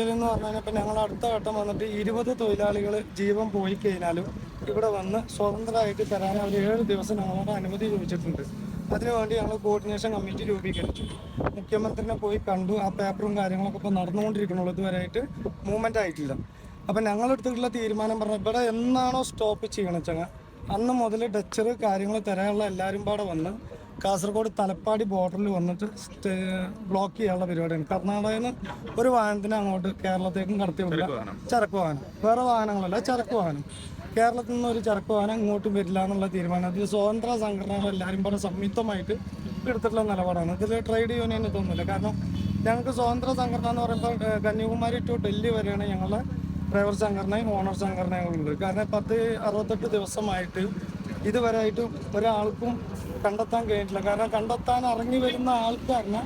എന്ന് പറഞ്ഞാൽ ഇപ്പം ഞങ്ങൾ അടുത്ത ഘട്ടം വന്നിട്ട് ഇരുപത് തൊഴിലാളികൾ ജീവൻ പോയി കഴിഞ്ഞാലും ഇവിടെ വന്ന് സ്വതന്ത്രമായിട്ട് തരാൻ അവർ ഏഴ് ദിവസം ഞങ്ങളോട് അനുമതി ചോദിച്ചിട്ടുണ്ട്. അതിനുവേണ്ടി ഞങ്ങൾ കോർഡിനേഷൻ കമ്മിറ്റി രൂപീകരിച്ചു. മുഖ്യമന്ത്രിനെ പോയി കണ്ടു. ആ പേപ്പറും കാര്യങ്ങളൊക്കെ ഇപ്പോൾ നടന്നുകൊണ്ടിരിക്കണുള്ളൂ ഇതുവരെയായിട്ട് മൂവ്മെന്റ് ആയിട്ടില്ല. അപ്പം ഞങ്ങളെടുത്തിട്ടുള്ള തീരുമാനം പറഞ്ഞാൽ ഇവിടെ എന്നാണോ സ്റ്റോപ്പ് ചെയ്യണമെന്ന് അന്ന് മുതൽ ഡച്ചർ കാര്യങ്ങൾ തരാനുള്ള എല്ലാവരും പാടെ വന്ന് കാസർഗോഡ് തലപ്പാടി ബോർഡറിൽ വന്നിട്ട് ബ്ലോക്ക് ചെയ്യാനുള്ള പരിപാടിയാണ്. കർണാടകയിൽ നിന്ന് ഒരു വാഹനത്തിന് അങ്ങോട്ട് കേരളത്തേക്കും കടത്തി വിടില്ല ചരക്ക് വാഹനം. വേറെ വാഹനങ്ങളല്ല ചരക്ക് വാഹനം. കേരളത്തിൽ നിന്ന് ഒരു ചരക്ക് വാഹനം ഇങ്ങോട്ടും വരില്ല എന്നുള്ള തീരുമാനം. അതിൽ സ്വതന്ത്ര സംഘടനകൾ എല്ലാവരും പറഞ്ഞ സംയുക്തമായിട്ട് എടുത്തിട്ടുള്ള നിലപാടാണ്. ഇതിൽ ട്രേഡ് യൂണിയൻ ഇതൊന്നുമില്ല കാരണം ഞങ്ങൾക്ക് സ്വതന്ത്ര സംഘടന എന്ന് പറയുമ്പോൾ കന്യാകുമാരി ടു ഡൽഹി വരെയാണ് ഞങ്ങളുടെ ഡ്രൈവർ സംഘടനയും ഓണർ സംഘടനയും ഉള്ളത്. കാരണം പത്ത് അറുപത്തെട്ട് ദിവസമായിട്ട് ഇതുവരെയായിട്ടും ഒരാൾക്കും കണ്ടെത്താൻ കഴിഞ്ഞിട്ടില്ല. കാരണം കണ്ടെത്താൻ ഇറങ്ങി വരുന്ന ആൾക്കാരനെ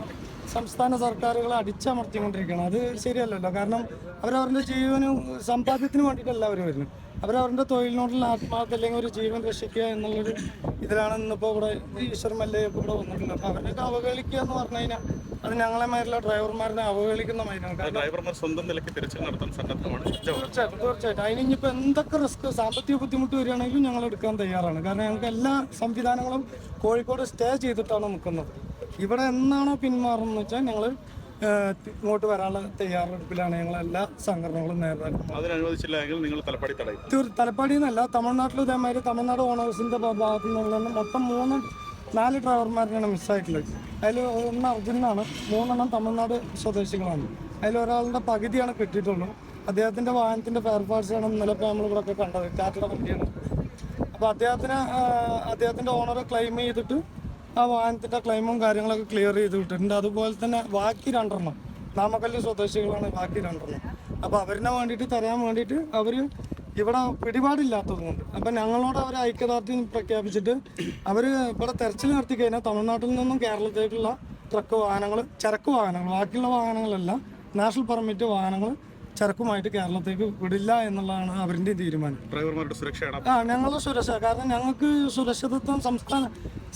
സംസ്ഥാന സർക്കാരുകൾ അടിച്ചമർത്തിക്കൊണ്ടിരിക്കുകയാണ്. അത് ശരിയല്ലല്ലോ. കാരണം അവരവരുടെ ജീവനും സമ്പാദ്യത്തിനും വേണ്ടിയിട്ടല്ല അവർ വരുന്നത്. അവരവരുടെ തൊഴിലിനോടുള്ള ആത്മാർത്ഥ അല്ലെങ്കിൽ ഒരു ജീവൻ രക്ഷിക്കുക എന്നുള്ളൊരു ഇതിലാണ് ഇന്നിപ്പോൾ ഇവിടെ ഈശ്വരമല്ലേ ഇപ്പോൾ ഇവിടെ വന്നിട്ടുള്ളത് അപ്പോൾ അവരൊക്കെ അവഹേളിക്കുക എന്ന് പറഞ്ഞു കഴിഞ്ഞാൽ അത് ഞങ്ങളെ മാരിലെ ഡ്രൈവർമാരെ അവഹേളിക്കുന്ന കാരണം ഡ്രൈവർമാർ സ്വന്തം നിലയ്ക്ക് തിരച്ചിൽ നടത്താൻ സന്നദ്ധമാണ്. തീർച്ചയായിട്ടും തീർച്ചയായിട്ടും. അതിന് ഇനിയിപ്പോൾ എന്തൊക്കെ റിസ്ക് സാമ്പത്തിക ബുദ്ധിമുട്ട് വരികയാണെങ്കിലും ഞങ്ങൾ എടുക്കാൻ തയ്യാറാണ്. കാരണം ഞങ്ങൾക്ക് എല്ലാ സംവിധാനങ്ങളും കോഴിക്കോട് സ്റ്റേ ചെയ്തിട്ടാണ് നിൽക്കുന്നത്. ഇവിടെ എന്നാണോ പിന്മാറുന്നത് വെച്ചാൽ ഞങ്ങൾ ഇങ്ങോട്ട് വരാനുള്ള തയ്യാറെടുപ്പിലാണ് ഞങ്ങൾ എല്ലാ സംഘടനകളും അതിനനുവദിച്ചില്ല നിങ്ങൾ തലപ്പാടി തടയും. തീർ നിന്നല്ല തമിഴ്നാട്ടിൽ ഇതേമാതിരി തമിഴ്നാട് ഓണേഴ്സിന്റെ ഭാഗത്തു നിന്നുള്ള മൊത്തം മൂന്ന് നാല് ഡ്രൈവർമാരെയാണ് മിസ്സായിട്ടുള്ളത്. അതിൽ ഒന്ന് അർജുനാണ് മൂന്നെണ്ണം തമിഴ്നാട് സ്വദേശികളാണ്. അതിൽ ഒരാളുടെ പകുതിയാണ് കിട്ടിയിട്ടുള്ളൂ. അദ്ദേഹത്തിന്റെ വാഹനത്തിന്റെ ഫെയർ പാർട്സ് ആണ് ഇന്നലെ ഇപ്പോൾ നമ്മൾ ഇവിടെ കണ്ടത്. ടാറ്റയുടെ വണ്ടിയാണ്. അപ്പോൾ അദ്ദേഹത്തിന് അദ്ദേഹത്തിന്റെ ഓണർ ക്ലെയിം ചെയ്തിട്ട് ആ വാഹനത്തിന്റെ ക്ലെയിമും കാര്യങ്ങളൊക്കെ ക്ലിയർ ചെയ്ത് വിട്ടിട്ടുണ്ട്. അതുപോലെ തന്നെ ബാക്കി രണ്ടെണ്ണം നാമക്കല്ല് സ്വദേശികളാണ് ബാക്കി രണ്ടെണ്ണം. അപ്പോൾ അവരിനെ വേണ്ടിയിട്ട് തരാൻ വേണ്ടിയിട്ട് അവർ ഇവിടെ പിടിപാടില്ലാത്തതുകൊണ്ട് അപ്പം ഞങ്ങളോട് അവർ ഐക്യദാർഢ്യം പ്രഖ്യാപിച്ചിട്ട് അവർ ഇവിടെ തെരച്ചിൽ നടത്തി കഴിഞ്ഞാൽ തമിഴ്നാട്ടിൽ നിന്നും കേരളത്തിലേക്കുള്ള ട്രക്ക് വാഹനങ്ങൾ ചരക്ക് വാഹനങ്ങൾ ബാക്കിയുള്ള വാഹനങ്ങളെല്ലാം നാഷണൽ പെർമിറ്റ് വാഹനങ്ങൾ ചരക്കുമായിട്ട് കേരളത്തേക്ക് വിടില്ല എന്നുള്ളതാണ് അവരുടെ തീരുമാനം. ഡ്രൈവർമാരുടെ സുരക്ഷയാണ് ആ ഞങ്ങളുടെ സുരക്ഷ. കാരണം ഞങ്ങൾക്ക് സുരക്ഷിതത്വം സംസ്ഥാന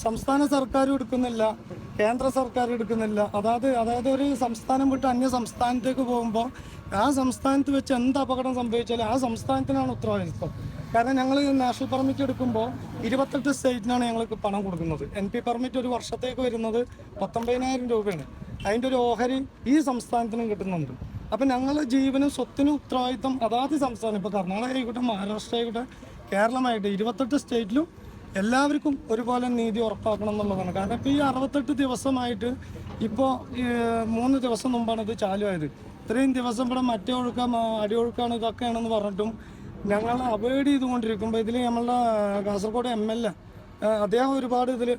സംസ്ഥാന സർക്കാർ എടുക്കുന്നില്ല കേന്ദ്ര സർക്കാർ എടുക്കുന്നില്ല. അതായത് അതായത് ഒരു സംസ്ഥാനം വിട്ട് അന്യ സംസ്ഥാനത്തേക്ക് പോകുമ്പോൾ ആ സംസ്ഥാനത്ത് വെച്ച് എന്ത് അപകടം സംഭവിച്ചാലും ആ സംസ്ഥാനത്തിനാണ് ഉത്തരവാദിത്വം. കാരണം ഞങ്ങൾ നാഷണൽ പെർമിറ്റ് എടുക്കുമ്പോൾ ഇരുപത്തെട്ട് സ്റ്റേറ്റിനാണ് ഞങ്ങൾക്ക് പണം കൊടുക്കുന്നത്. എൻ പി പെർമിറ്റ് ഒരു വർഷത്തേക്ക് വരുന്നത് പത്തൊമ്പതിനായിരം രൂപയാണ്. അതിന്റെ ഒരു ഓഹരി ഈ സംസ്ഥാനത്തിനും കിട്ടുന്നുണ്ട്. അപ്പം ഞങ്ങളുടെ ജീവനും സ്വത്തിനും ഉത്തരവാദിത്തം അതാത് സംസ്ഥാനം. ഇപ്പോൾ കർണാടക ആയിക്കോട്ടെ മഹാരാഷ്ട്ര ആയിക്കോട്ടെ കേരളമായിട്ട് ഇരുപത്തെട്ട് സ്റ്റേറ്റിലും എല്ലാവർക്കും ഒരുപോലെ നീതി ഉറപ്പാക്കണം എന്നുള്ളതാണ്. കാരണം ഇപ്പോൾ ഈ അറുപത്തെട്ട് ദിവസമായിട്ട് ഇപ്പോ മൂന്ന് ദിവസം മുമ്പാണ് ഇത് ചാലുവായത്. ഇത്രയും ദിവസം ഇവിടെ മറ്റേ ഒഴുക്കാം അടി അടിയൊഴുക്കാണ് ഇതൊക്കെയാണെന്ന് പറഞ്ഞിട്ടും ഞങ്ങൾ അവോയ്ഡ് ചെയ്തുകൊണ്ടിരിക്കുമ്പോൾ ഇതിൽ നമ്മളുടെ കാസർഗോഡ് എം എൽ എ അദ്ദേഹം ഒരുപാട് ഇതിൽ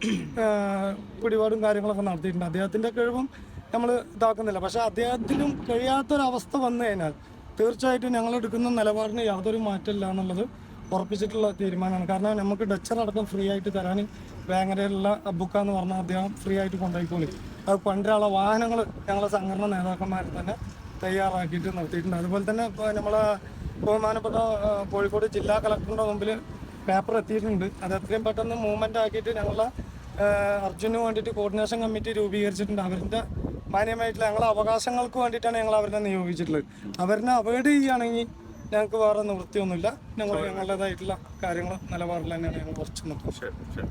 പിടിപാടും കാര്യങ്ങളൊക്കെ നടത്തിയിട്ടുണ്ട്. അദ്ദേഹത്തിന്റെ കഴിവും നമ്മൾ ഇതാക്കുന്നില്ല. പക്ഷെ അദ്ദേഹത്തിനും കഴിയാത്തൊരവസ്ഥ വന്നു കഴിഞ്ഞാൽ തീർച്ചയായിട്ടും ഞങ്ങൾ എടുക്കുന്ന നിലപാടിന് യാതൊരു മാറ്റമില്ല എന്നുള്ളത് ഉറപ്പിച്ചിട്ടുള്ള തീരുമാനമാണ്. കാരണം നമുക്ക് ഡച്ചർ അടക്കം ഫ്രീ ആയിട്ട് തരാൻ വേങ്ങരയിലുള്ള അബുക്ക എന്ന് പറഞ്ഞാൽ അദ്ദേഹം ഫ്രീ ആയിട്ട് കൊണ്ടുപോയിക്കോളി. അത് പണ്ടുള്ള വാഹനങ്ങൾ ഞങ്ങളെ സംഘടന നേതാക്കന്മാർ തന്നെ തയ്യാറാക്കിയിട്ട് നടത്തിയിട്ടുണ്ട് അതുപോലെ തന്നെ നമ്മളെ ബഹുമാനപ്പെട്ട കോഴിക്കോട് ജില്ലാ കളക്ടറിന്റെ മുമ്പിൽ പേപ്പർ എത്തിയിട്ടുണ്ട്. അത് എത്രയും പെട്ടെന്ന് മൂവ്മെന്റ് ആക്കിയിട്ട് ഞങ്ങളെ ആ, അർജുന് വേണ്ടിയിട്ട് കോർഡിനേഷൻ കമ്മിറ്റി രൂപീകരിച്ചിട്ടുണ്ട്. അവരുടെ മാന്യമായിട്ടുള്ള ഞങ്ങളെ അവകാശങ്ങൾക്ക് വേണ്ടിയിട്ടാണ് ഞങ്ങൾ അവരെ നിയോഗിച്ചിട്ടുള്ളത്. അവരെ അവോയ്ഡ് ചെയ്യുകയാണെങ്കിൽ ഞങ്ങൾക്ക് വേറെ നിവൃത്തിയൊന്നുമില്ല. ഞങ്ങൾ ഞങ്ങളുടേതായിട്ടുള്ള കാര്യങ്ങൾ നിലപാടിൽ തന്നെയാണ് ഞങ്ങൾ കുറച്ച് ശരി.